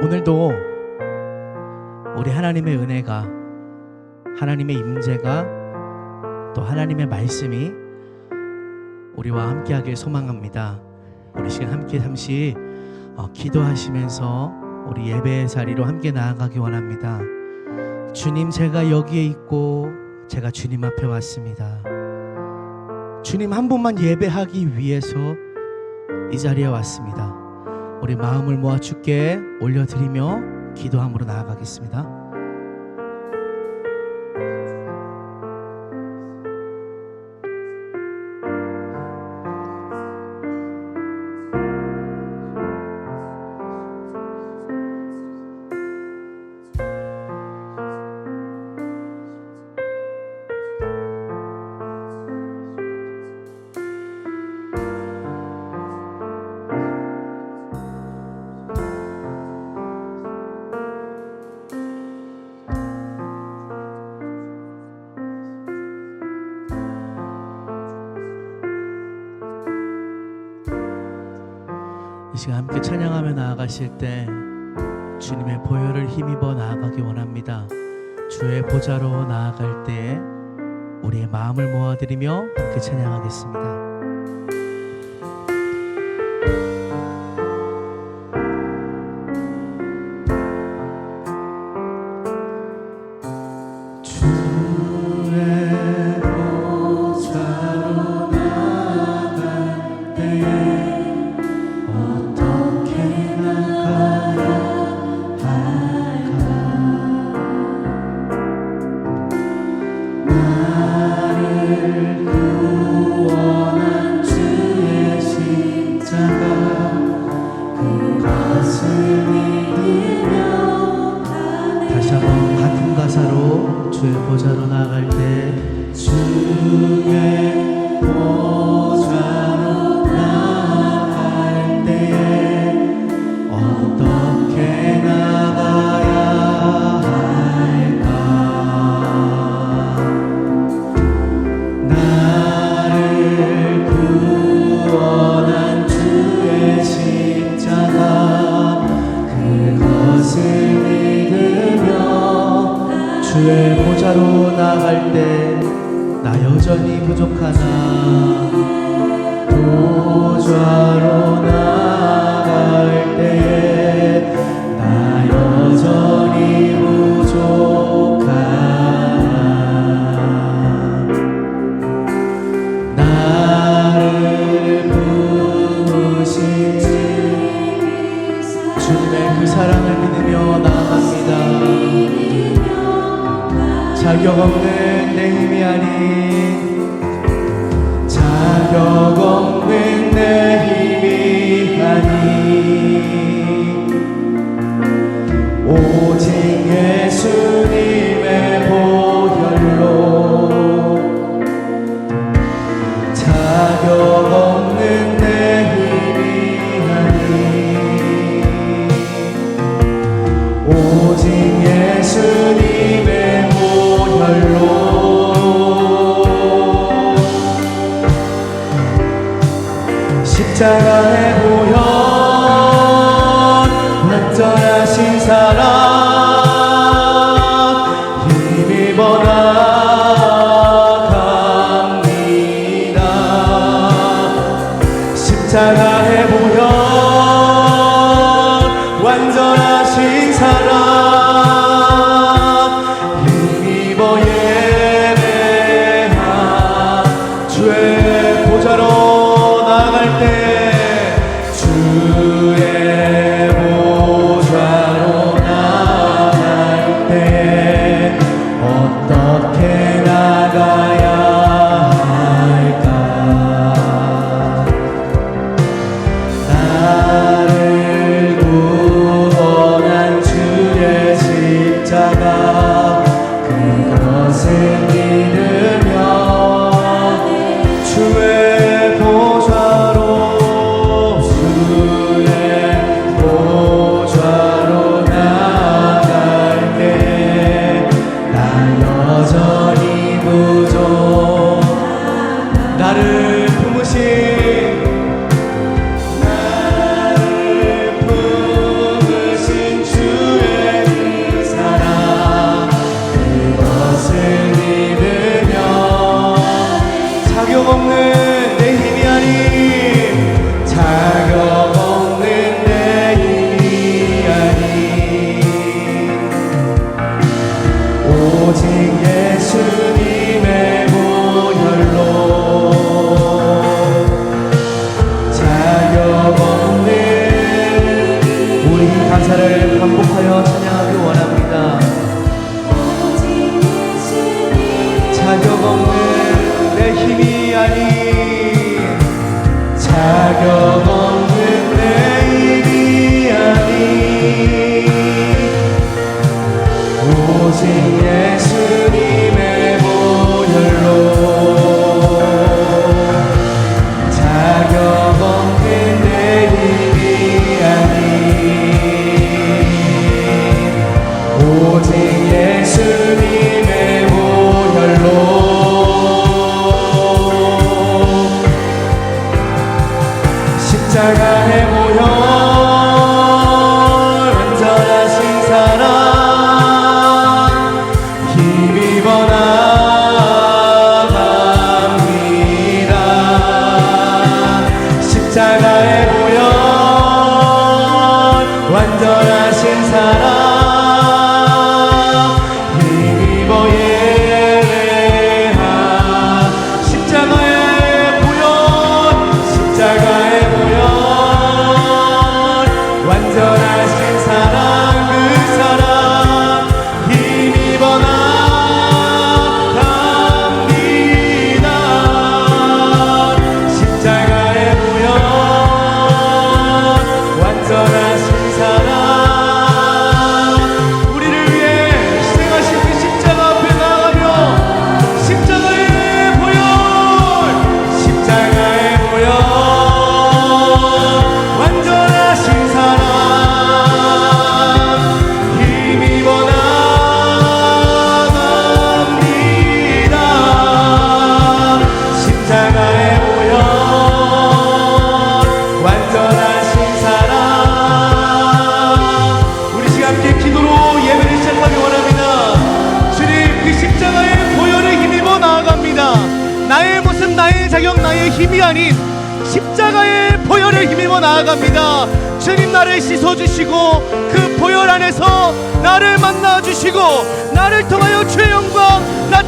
오늘도 우리 하나님의 은혜가 하나님의 임재가 또 하나님의 말씀이 우리와 함께 하길 소망합니다. 우리 시간 함께 잠시 어, 기도하시면서 우리 예배의 자리로 함께 나아가기 원합니다. 주님 제가 여기에 있고 제가 주님 앞에 왔습니다. 주님 한 분만 예배하기 위해서 이 자리에 왔습니다. 우리 마음을 모아 주께 올려드리며 기도함으로 나아가겠습니다. 이 시간 함께 찬양하며 나아가실 때 주님의 보혈을 힘입어 나아가기 원합니다. 주의 보좌로 나아갈 때 우리의 마음을 모아드리며 함께 찬양하겠습니다. 십자가의 내가 그것을 가사를 반복하여 찬양하기 원합니다. 자격 없는 내 힘이 아닌 자격 없는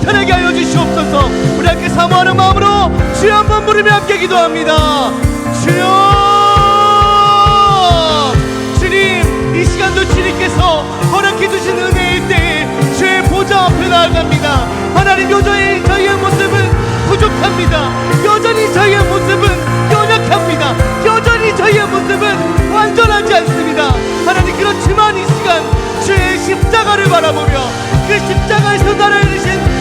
나타내게 하여 주시옵소서 우리 함께 사모하는 마음으로 주여 한번 부르며 함께 기도합니다 주여 주님 이 시간도 주님께서 허락해 주신 은혜일 때 주의 보좌 앞에 나아갑니다 하나님 여전히 저희의 모습은 부족합니다 여전히 저희의 모습은 연약합니다 여전히 저희의 모습은 완전하지 않습니다 하나님 그렇지만 이 시간 주의 십자가를 바라보며 그 십자가에서 나를 이루신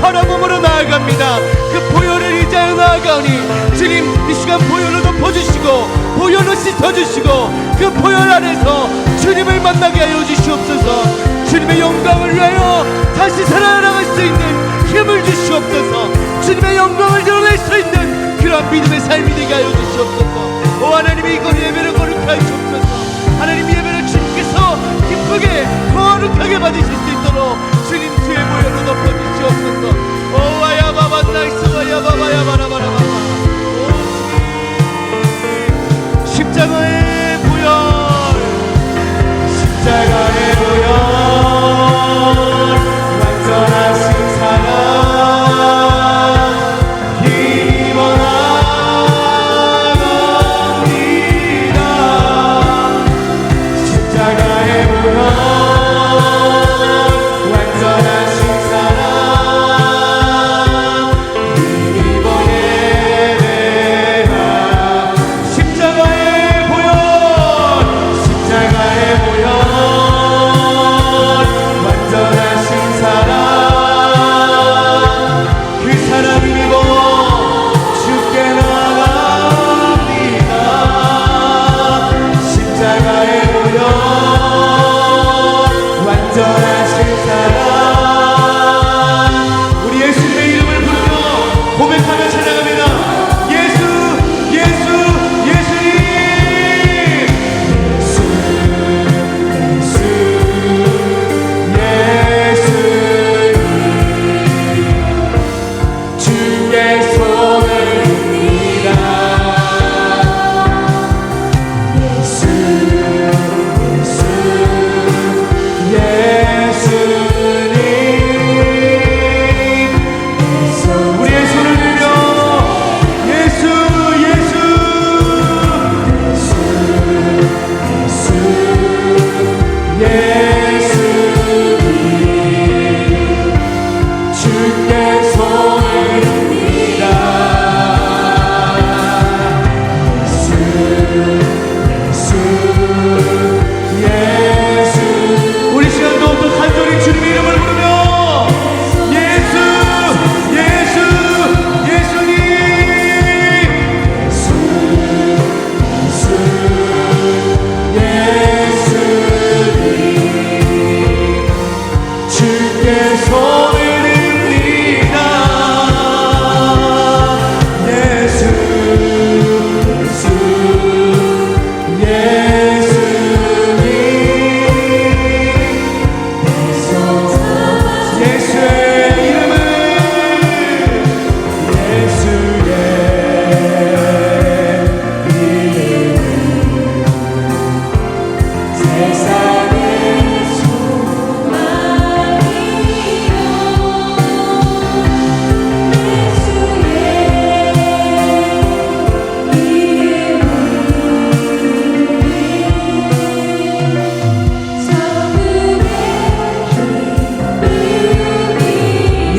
바라봄으로 나아갑니다. 그 보혈을 의지하여 나아가오니 주님 이 시간 보혈로 덮어주시고 보혈로 씻어주시고 그 보혈 안에서 주님을 만나게 하여 주시옵소서. 주님의 영광을 위하여 다시 살아나갈 수 있는 힘을 주시옵소서. 주님의 영광을 드러낼 수 있는 그런 믿음의 삶이 되게 하여 주시옵소서. 오 하나님 이 거리 예배를 거룩하게 주옵소서. 하나님 이 예배를 주님께서 기쁘게 거룩하게 받으실 수 있도록 주님 주의 보혈로 덮어 주시옵소서. 오 아야바바 나이스 아야바바 야 바라바라바바 오. 주님 십자가의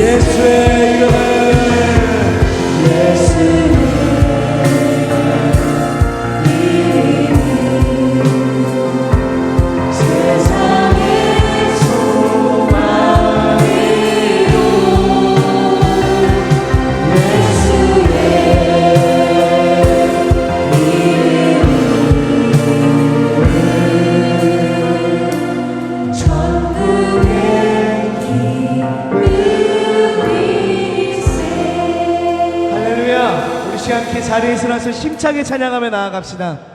别追 힘차게 찬양하며 나아갑시다.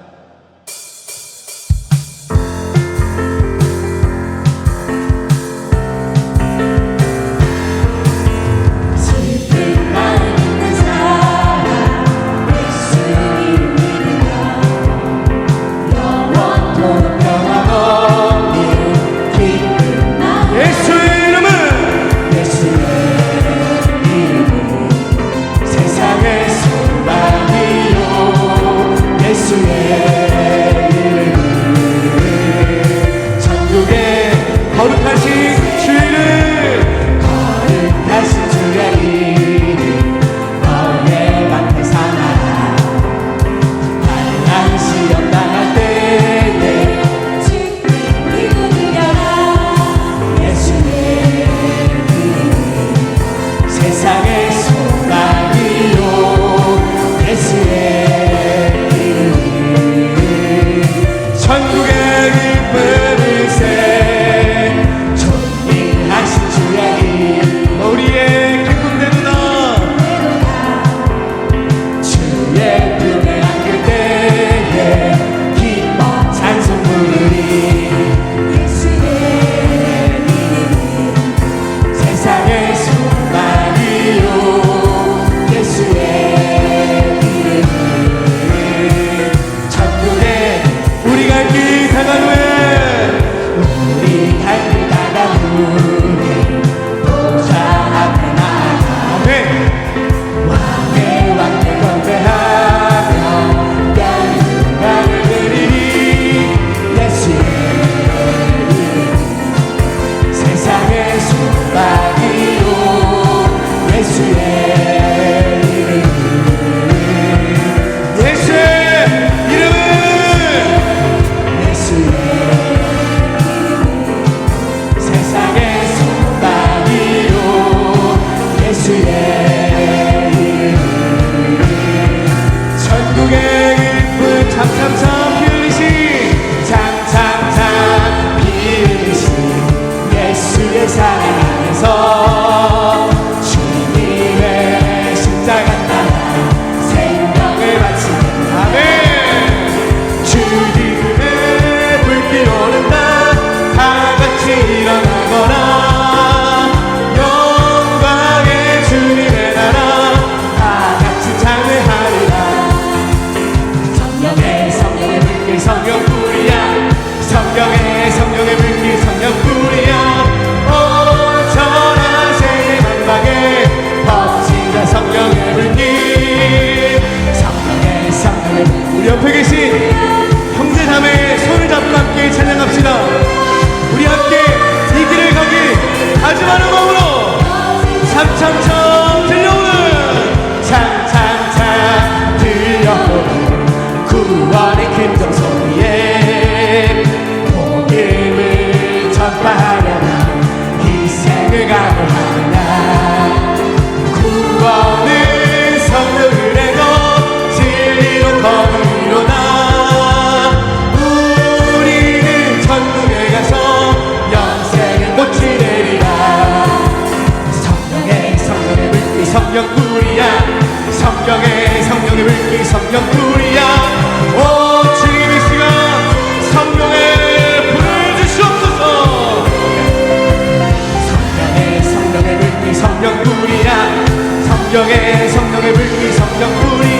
참, 참. 성령뿐이야. 성령의 성령의 물기 성령뿐이야. 오 주님 이 시간 성령의 불을 주시옵소서. 성령의 성령의 물기 성령뿐이야. 성령의 성령의 물기 성령뿐이야.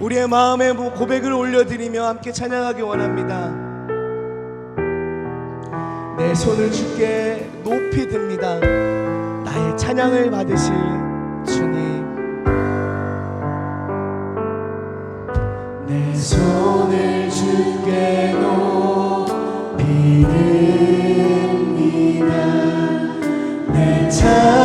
우리의 마음에 고백을 올려드리며 함께 찬양하기 원합니다. 내 손을 주께 높이 듭니다. 나의 찬양을 받으실 주님. 내 손을 주께 높이 듭니다. 내 찬양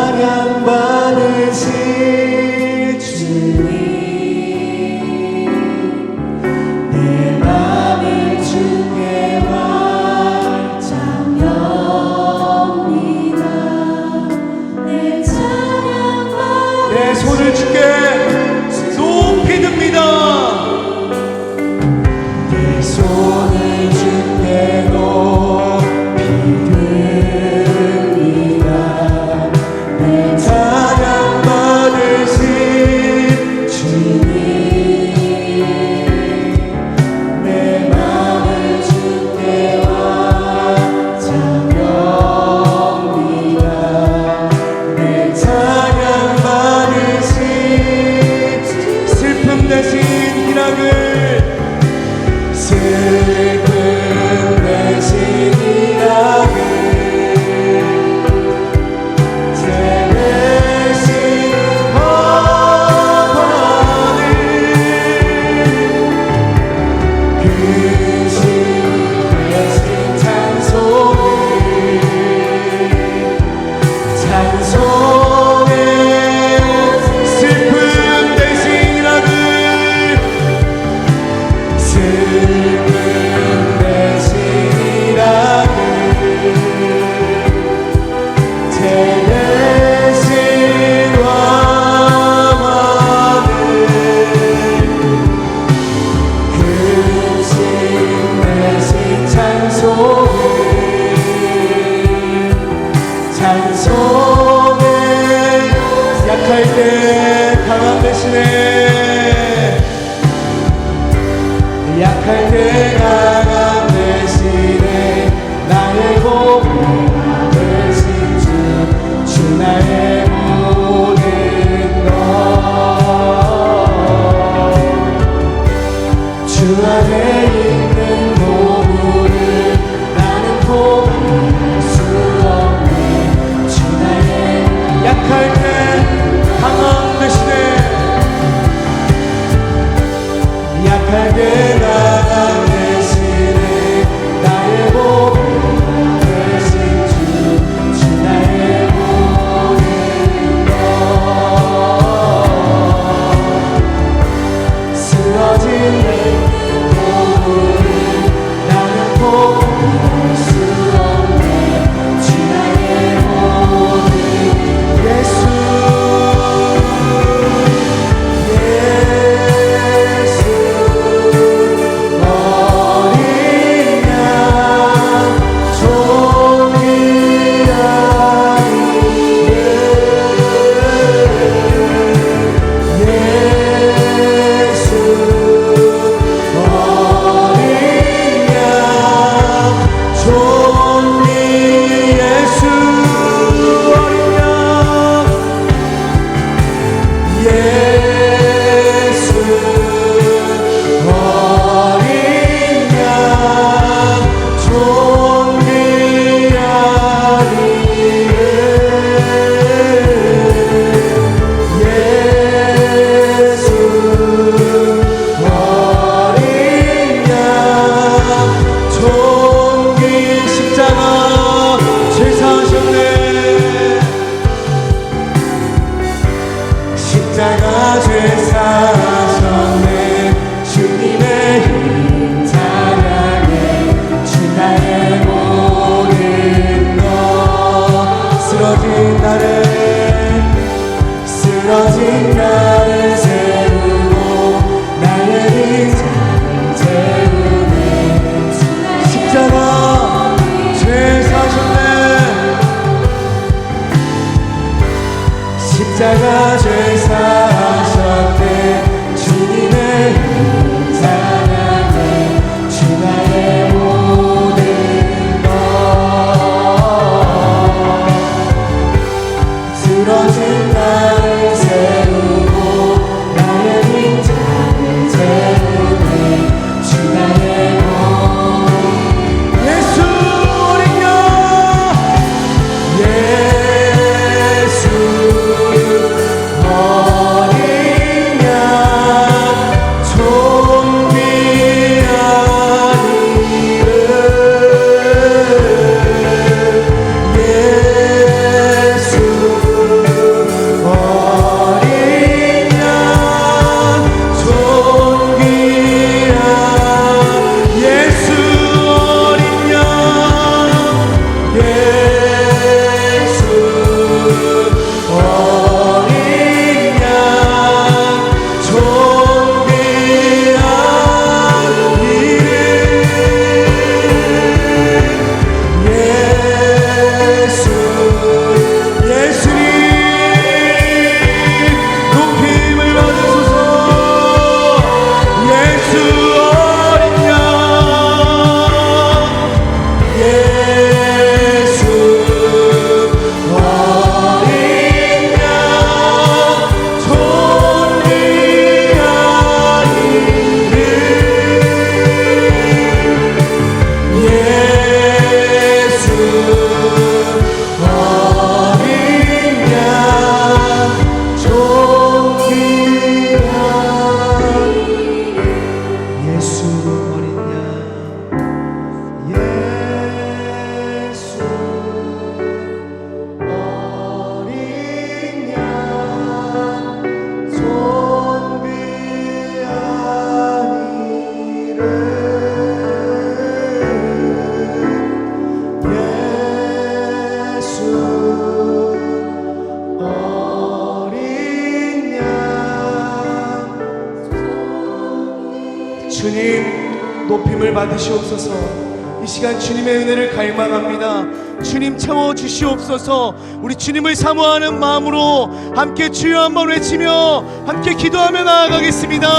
주시옵소서. 우리 주님을 사모하는 마음으로 함께 주여 한번 외치며 함께 기도하며 나아가겠습니다.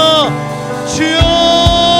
주여